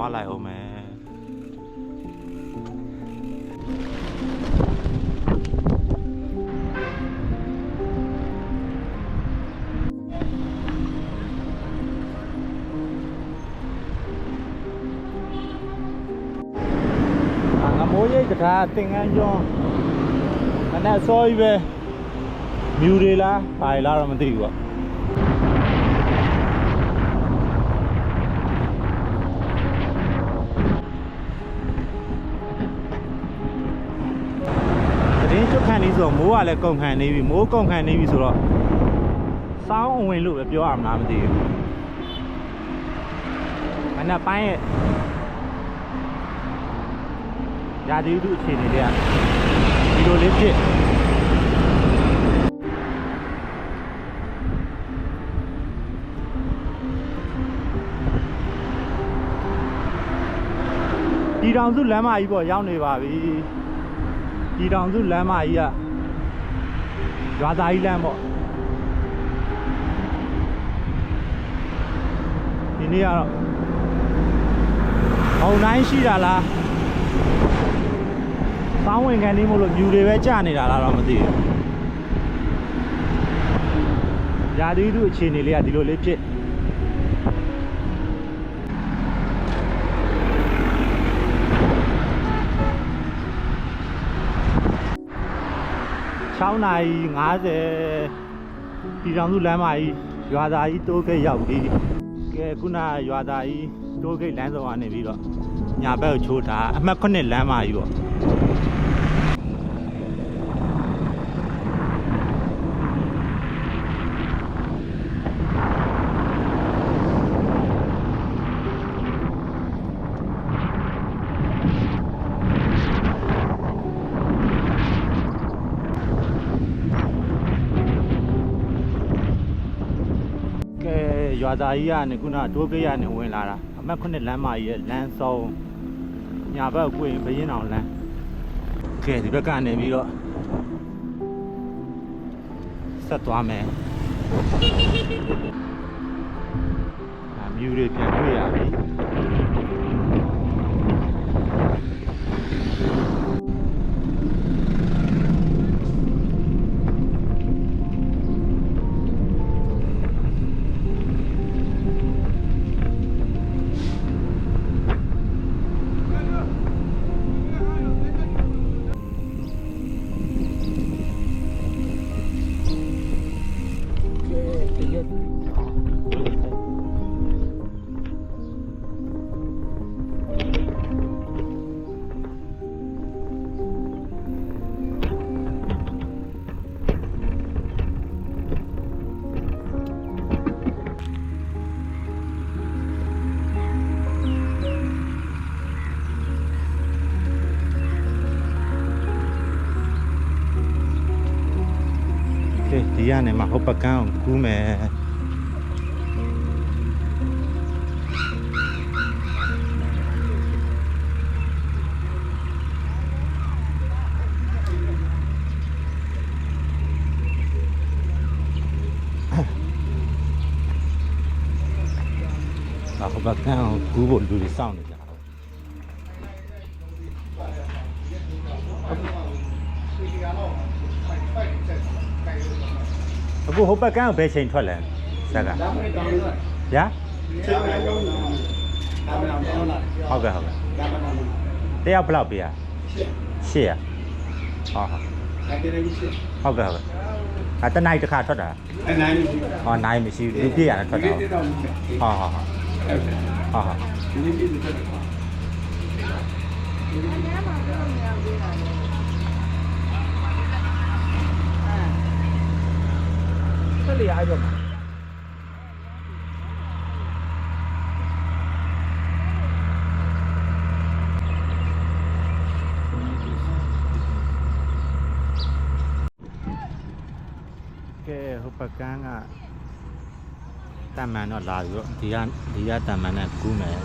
သွားလိုက်အောင်မယ်အာငမိုးရိတ်တခါသင်္ကန်းကျွန်းမနဲ့ ဆိုတော့မိုးကလည်းကုန်ခံနေပြီမိုးကုန်ခံနေပြီဆိုတော့စောင်းအဝင်လို့ပဲပြောရမှာမသိဘူးမနက်ပိုင်းရဲ့ရာသီဥတုအခြေအနေတွေကဒီလိုလေးဖြစ်ဒီတောင်စုလမ်းမကြီးပေါ့ရောက်နေပါပြီဒီတောင်စုလမ်းမကြီးက ရွာသားကြီးလမ်းပေါ့ဒီနေ့ကတော့ဘုံတိုင်းရှိတာလားစောင်းဝင်ခံနေမို့လို့မြူတွေပဲကြာနေတာလားတော့မသိဘူးရာသီဥတုအခြေအနေလေးကဒီလိုလေးဖြစ် 6နာရီ50ပြည်တော်စုလမ်းမကြီးရွာသားကြီးတိုးဂိတ်ရောက်ပြီကဲခုနကရွာသားကြီးတိုးဂိတ်လမ်းဆောင်ကနေပြီးတော့ညာဘက်ကိုချိုးထားအမှတ်9လမ်းမကြီးပေါ့ကဲ ရွာသားကြီးကနေခုနကတိုးဂိတ်ကနေဝင်လာတာအမှတ်9လမ်းမကြီးရဲ့လမ်းဆောင်ညာဘက်ကိုကိုရင်ဘရင်အောင်လမ်းကဲဒီဘက်ကနေပြီးတော့ဆက်သွားမယ်အာမြူတွေပြန်တွေ့ရပြီ ကဲဒီကနေမှဟိုဘက်ကန်းကိုကူးမယ်ဟိုဘက်ကန်းကိုကူးဖို့လူတွေစောင့်နေကြတာ အခုဟိုဘက်ကန်းကိုဘယ်ချိန်ထွက်လဲဇက်ကညာဟုတ်ကဲ့ဟုတ်ကဲ့တယောက်ဘယ်လောက်ပေးရရှေ့ရဟောဟုတ်ကဲ့ဟုတ်ကဲ့အဲတနိုင်တစ်ခါထွက်တာဟောနိုင်မရှိဘူးလူပြည့်ရတယ်ထွက်တာဟောဟောဟောဟောဟောကဲဟို ဘက်ကန်းကတမန်တော့လာပြီးတော့ဒီကဒီကတမန်နဲ့ကူးမယ်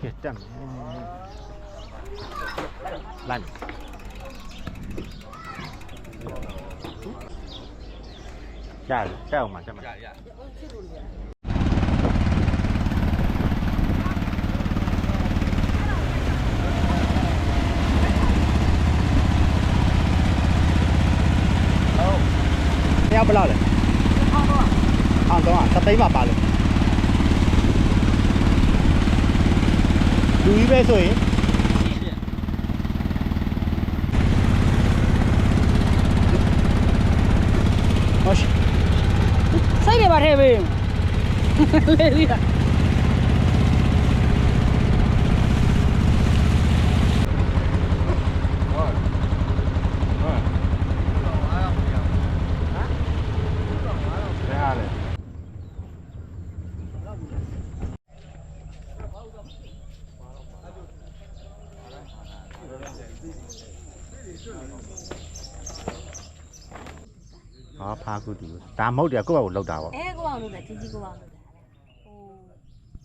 站，站，站，站嘛，站嘛。要不捞了？安东啊，十多万吧了。 2배소에 ¿eh? Oye, se que barre, le diga. ဖာကူတူဒါမဟုတ်တယ်ကိုယ့်ဘာကိုလောက်တာပေါ့အဲကိုအောင်လို့လေကြီးကြီးကိုအောင်လို့လေ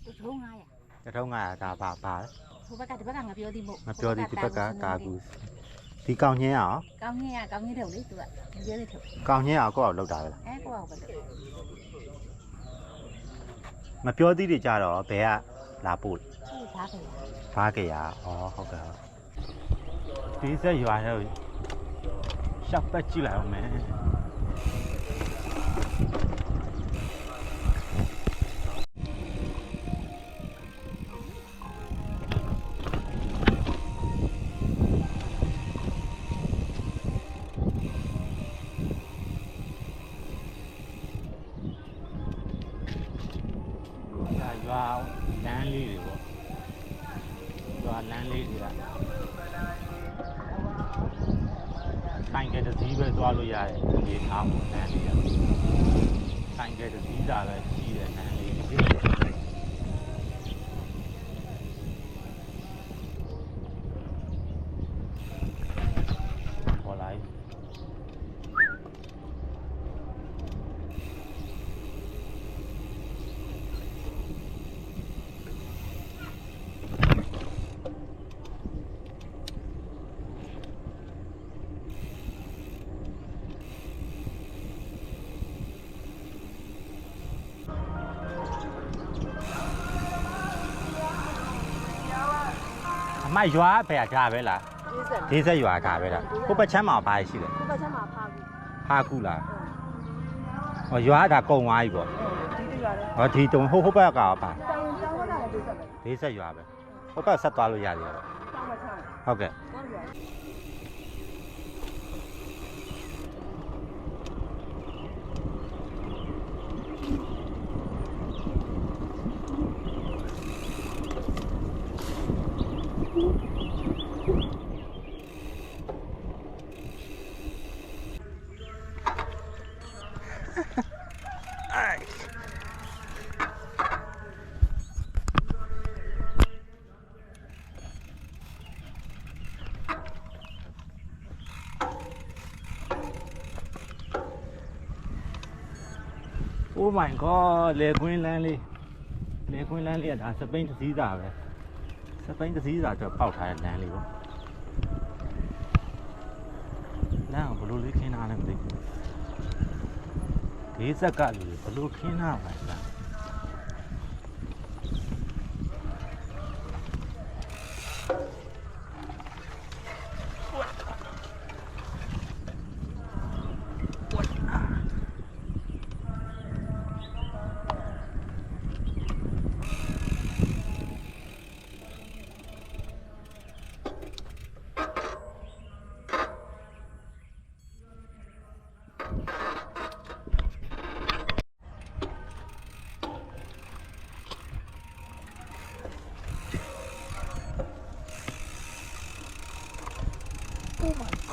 ဟိုထုံး900တထုံးကဒါပါပါဟိုဘက်ကဒီဘက်ကငါပြောသည်မို့မပြောသေးဒီဘက်ကကာကူဒီကောင်ချင်းအောင်ကောင်းကြီးကကောင်းကြီးထုံလေသူကပြောသေးထုံကောင်ချင်းအောင်ကိုယ့်ဘာကိုလောက်တာပဲလားအဲကိုအောင်ပဲလို့မပြောသေးတွေကြတော့ဘယ်ကလာပို့လဲသူ့သားခင်ဖားကြရဩဟုတ်ကဲ့ဟုတ်ဒီဆက်ရွာတော့ရှောက်ပတ်ကြည့်လိုက်အောင်မယ် ရွာလမ်းလေးတွေပေါ့ရွာလမ်းလေးတွေကဆိုင်ကတစ်စီးပဲသွားလို့ရတယ်ဒီအားပေါ့လမ်းလေးကဆိုင်ကတစ်စီးသာပဲရှိတဲ့လမ်း မရွာဘယ်ကဒါပဲလားဒီစက်ဒေးဆက်ရွာဒါပဲလားကိုယ့်ဘက်ချမ်းမှာဘာရှိလဲကိုဘက်ချက်မှာဖားဘူးဖားကူလားဟောရွာဒါကုံသွားပြီပေါ့ဒီတရွာလေဟောဒီတုံဟိုဟိုဘက်ကပါတောင်တောင်ဘက်ကလည်းဒီစက်ပဲဒေးဆက်ရွာပဲဟိုဘက်ဆက်သွားလို့ရတယ်ပေါ့တောင်မချမ်းဟုတ်ကဲ့ တောင်ရွာโอ้ my god လေကွင်းလန်းလေးလေကွင်းလန်းလေးကဒါစပိန်တစ်စီးစာပဲစပိန်တစ်စီးစာတော့ပေါက်ထားတဲ့လမ်းလေးပေါ့လမ်းကဘလို့လေးခင်းထားလဲမသိဘူးလေးဆက်ကလူဘလို့ခင်းထားပါလား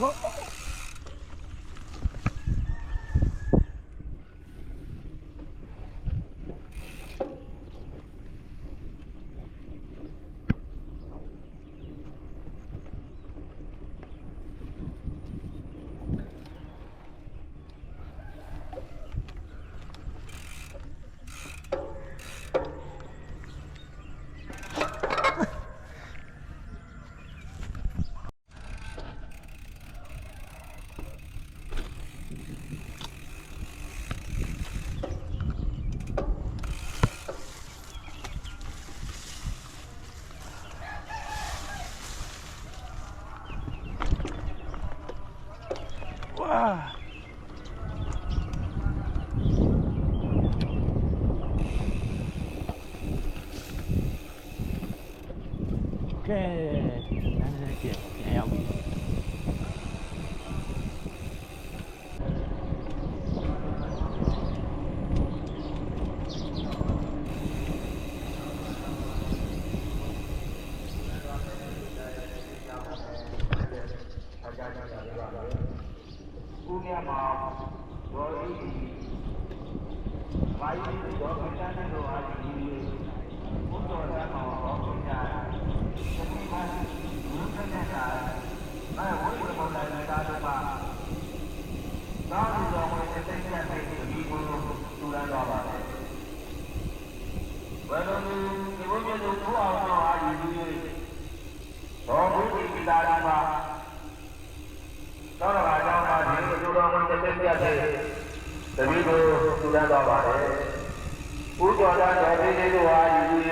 Oh, oh, oh. Ah. Okay. ထူထမ်းသွားပါတယ်။ဘုရားတော်တော်ပြည့်စုံတို့ဟာယူ၍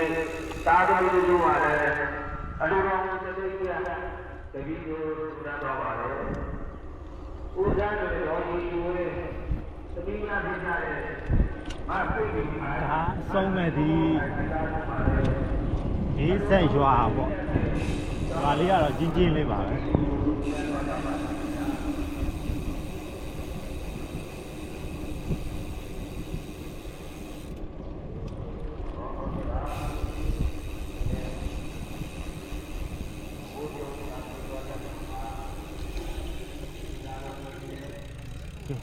သာသမီတို့ဟာလည်းအလိုတော်ဝင်တဲ့ပြည့်တဲ့တတိကိုထူထမ်းသွားပါတယ်။ဘုရားတော်တော်ကြီးယူ၍တတိယပြည့်တဲ့မဖိတ်ပြီးမှာဒါအဆုံးမဲ့ဒီဒီဆက်ရွာပေါ့ရွာလေးကတော့ကြီးကြီးလေးပါပဲ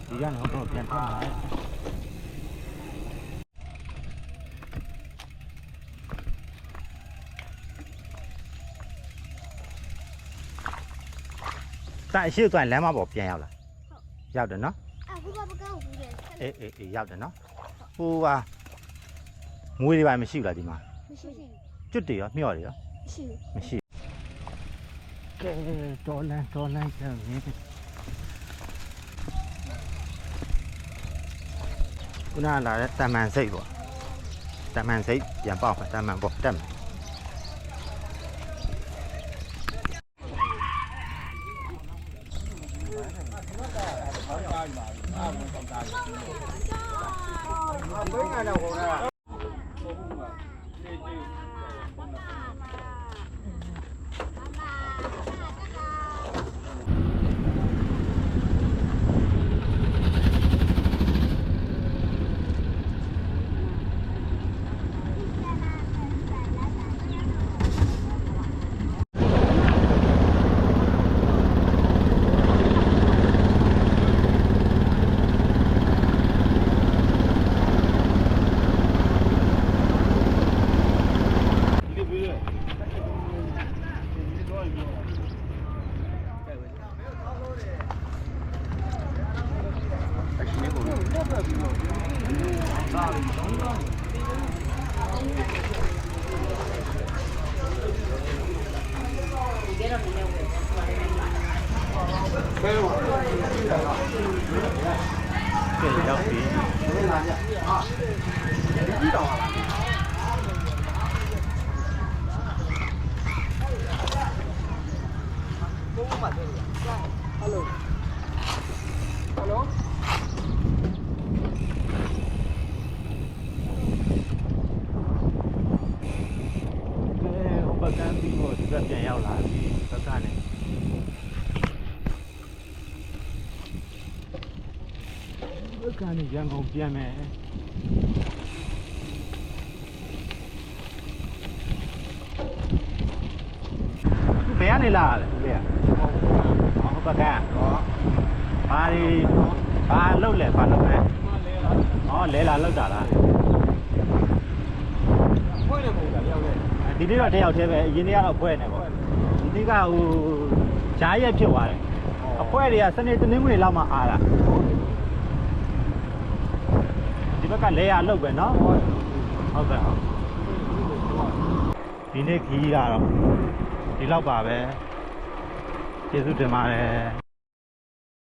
ဒီကနေတော့ပြန်ထွက်လာတယ် တိုင်ရှိသွားရင်လမ်းမပေါ်ပြန်ရောက်လာရောက်တယ်နော်အခုကမကောက်ဘူးလေအေးအေးအေးရောက်တယ်နော်ဟိုပါငွေတွေပါမရှိဘူးလားဒီမှာမရှိဘူးကျွတ်တွေရောမျှော်တွေရောမရှိဘူးမရှိကဲတော်လန်တော်လန်ပြန်ရင်းခုနကလာတဲ့တမန်စိတ်ပေါ့တမန်စိတ်ပြန်ပေါက်မယ်တမန်ပေါ့တက်မယ် ကဲရောက်ပြီကဲဟိုဘက်ကန်းပြီးတော့ဒီဘက်ပြန် ရောက်လာပြီဘက်ကနေဘက်ကနေရန်ကုန်ပြန်မယ်ဘယ်ကနေလာလဲဦးလေးကဟိုဘက်ကန်းဘာဒီဘာလုတ်လဲဘာလုတ်လဲอ๋อလဲလာလုတ်တာလားဒီနေ့တော့တယောက်တည်းပဲအရင်နေ့ကတော့ဖွဲနေပေါ့ ဒီနေ့ကဟိုဂျားရက်ဖြစ်သွားတယ်အဖွဲတွေကစနေတနင်္ဂနွေလောက်မှအားတာဒီဘက်ကလဲရလောက်ပဲเนาะဟုတ်ကဲ့ဟုတ်ဒီနေ့ခီးကတော့ဒီလောက်ပါပဲကျေးဇူးတင်ပါတယ်